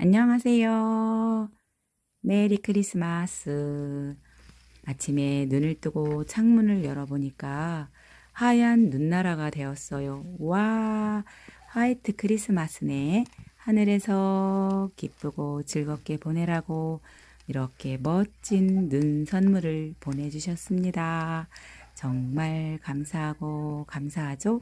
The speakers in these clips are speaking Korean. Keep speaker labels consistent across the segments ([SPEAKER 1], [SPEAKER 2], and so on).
[SPEAKER 1] 안녕하세요. 메리 크리스마스. 아침에 눈을 뜨고 창문을 열어보니까 하얀 눈나라가 되었어요. 와, 화이트 크리스마스네. 하늘에서 기쁘고 즐겁게 보내라고 이렇게 멋진 눈 선물을 보내주셨습니다. 정말 감사하고 감사하죠?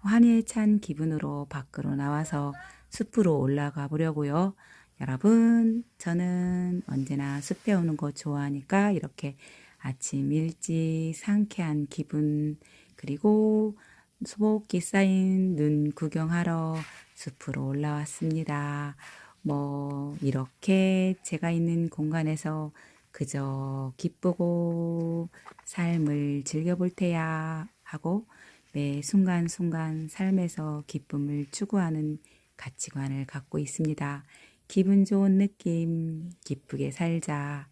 [SPEAKER 1] 환희에 찬 기분으로 밖으로 나와서 숲으로 올라가 보려고요. 여러분, 저는 언제나 숲에 오는 거 좋아하니까 이렇게 아침 일찍 상쾌한 기분, 그리고 수복기 쌓인 눈 구경하러 숲으로 올라왔습니다. 뭐, 이렇게 제가 있는 공간에서 그저 기쁘고 삶을 즐겨볼 테야 하고 매 순간순간 삶에서 기쁨을 추구하는 가치관을 갖고 있습니다. 기분 좋은 느낌, 기쁘게 살자.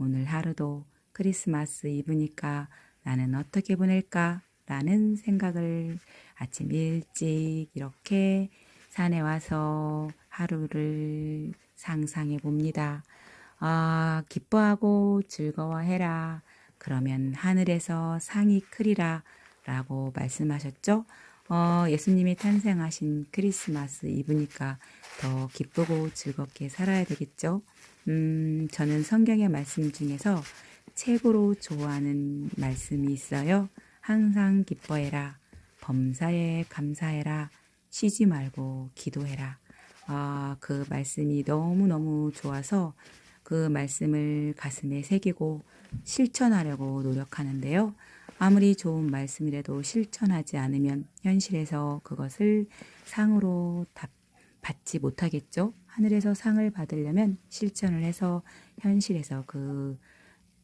[SPEAKER 1] 오늘 하루도 크리스마스 이브니까 나는 어떻게 보낼까? 라는 생각을 아침 일찍 이렇게 산에 와서 하루를 상상해 봅니다. 아, 기뻐하고 즐거워해라. 그러면 하늘에서 상이 크리라. 라고 말씀하셨죠? 어, 예수님이 탄생하신 크리스마스 이브니까 더 기쁘고 즐겁게 살아야 되겠죠? 음, 저는 성경의 말씀 중에서 최고로 좋아하는 말씀이 있어요. 항상 기뻐해라. 범사에 감사해라. 쉬지 말고 기도해라. 아, 그 말씀이 너무너무 좋아서 그 말씀을 가슴에 새기고 실천하려고 노력하는데요. 아무리 좋은 말씀이라도 실천하지 않으면 현실에서 그것을 상으로 답, 받지 못하겠죠. 하늘에서 상을 받으려면 실천을 해서 현실에서 그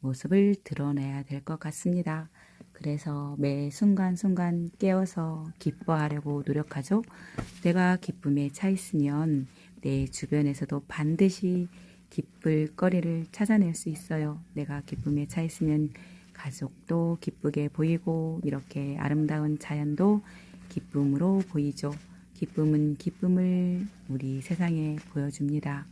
[SPEAKER 1] 모습을 드러내야 될 것 같습니다. 그래서 매 순간순간 깨어서 기뻐하려고 노력하죠. 내가 기쁨에 차 있으면 내 주변에서도 반드시 기쁠 거리를 찾아낼 수 있어요. 내가 기쁨에 차 있으면 가족도 기쁘게 보이고 이렇게 아름다운 자연도 기쁨으로 보이죠. 기쁨은 기쁨을 우리 세상에 보여줍니다.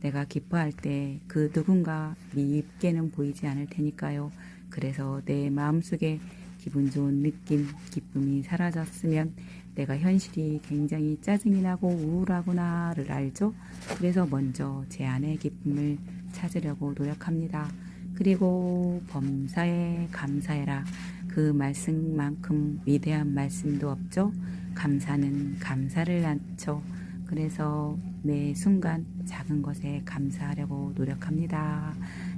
[SPEAKER 1] 내가 기뻐할 때 그 누군가 미입게는 보이지 않을 테니까요. 그래서 내 마음속에 기분 좋은 느낌, 기쁨이 사라졌으면 내가 현실이 굉장히 짜증이 나고 우울하구나를 알죠. 그래서 먼저 제 안의 기쁨을 찾으려고 노력합니다. 그리고 범사에 감사해라. 그 말씀만큼 위대한 말씀도 없죠. 감사는 감사를 낳죠. 그래서 매 순간 작은 것에 감사하려고 노력합니다.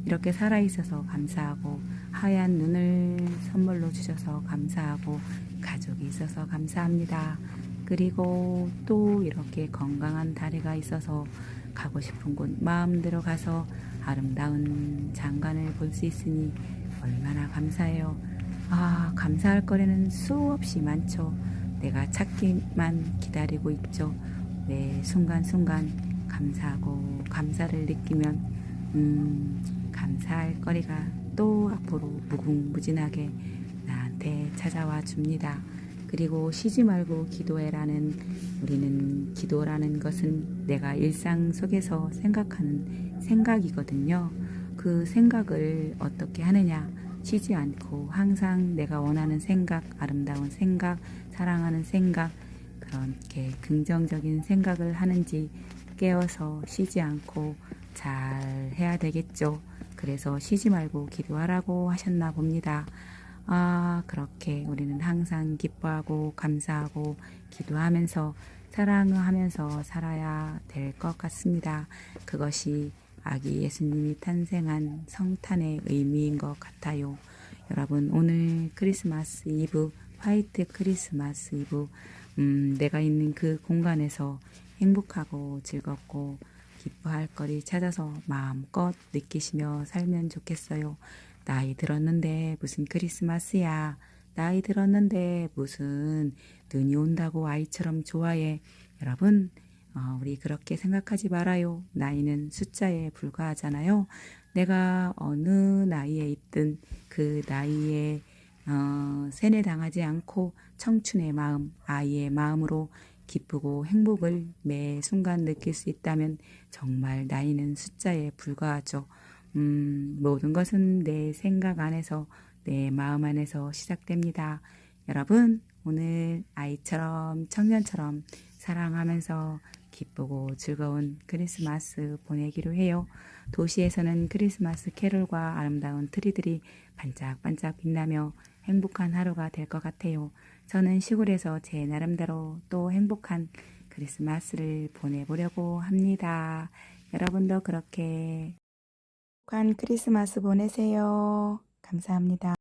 [SPEAKER 1] 이렇게 살아있어서 감사하고 하얀 눈을 선물로 주셔서 감사하고 가족이 있어서 감사합니다. 그리고 또 이렇게 건강한 다리가 있어서 가고 싶은 곳 마음대로 가서 아름다운 장관을 볼 수 있으니 얼마나 감사해요. 아, 감사할 거리는 수없이 많죠. 내가 찾기만 기다리고 있죠. 매 순간순간 감사하고 감사를 느끼면 음, 감사할 거리가 또 앞으로 무궁무진하게 나한테 찾아와 줍니다. 그리고 쉬지 말고 기도해라는 우리는 기도라는 것은 내가 일상 속에서 생각하는 생각이거든요. 그 생각을 어떻게 하느냐? 쉬지 않고 항상 내가 원하는 생각, 아름다운 생각, 사랑하는 생각, 그렇게 긍정적인 생각을 하는지 깨어서 쉬지 않고 잘 해야 되겠죠. 그래서 쉬지 말고 기도하라고 하셨나 봅니다. 아, 그렇게 우리는 항상 기뻐하고 감사하고 기도하면서 사랑하면서 살아야 될 것 같습니다. 그것이 아기 예수님이 탄생한 성탄의 의미인 것 같아요. 여러분, 오늘 크리스마스 이브, 화이트 크리스마스 이브, 음, 내가 있는 그 공간에서 행복하고 즐겁고 기뻐할 거리 찾아서 마음껏 느끼시며 살면 좋겠어요. 나이 들었는데 무슨 크리스마스야. 나이 들었는데 무슨 눈이 온다고 아이처럼 좋아해. 여러분, 어, 우리 그렇게 생각하지 말아요. 나이는 숫자에 불과하잖아요. 내가 어느 나이에 있든 그 나이에 어, 세뇌당하지 않고 청춘의 마음, 아이의 마음으로 기쁘고 행복을 매 순간 느낄 수 있다면 정말 나이는 숫자에 불과하죠. 음, 모든 것은 내 생각 안에서, 내 마음 안에서 시작됩니다. 여러분, 오늘 아이처럼 청년처럼 사랑하면서 기쁘고 즐거운 크리스마스 보내기로 해요. 도시에서는 크리스마스 캐롤과 아름다운 트리들이 반짝반짝 빛나며 행복한 하루가 될 것 같아요. 저는 시골에서 제 나름대로 또 행복한 크리스마스를 보내보려고 합니다. 여러분도 그렇게 행복한 크리스마스 보내세요. 감사합니다.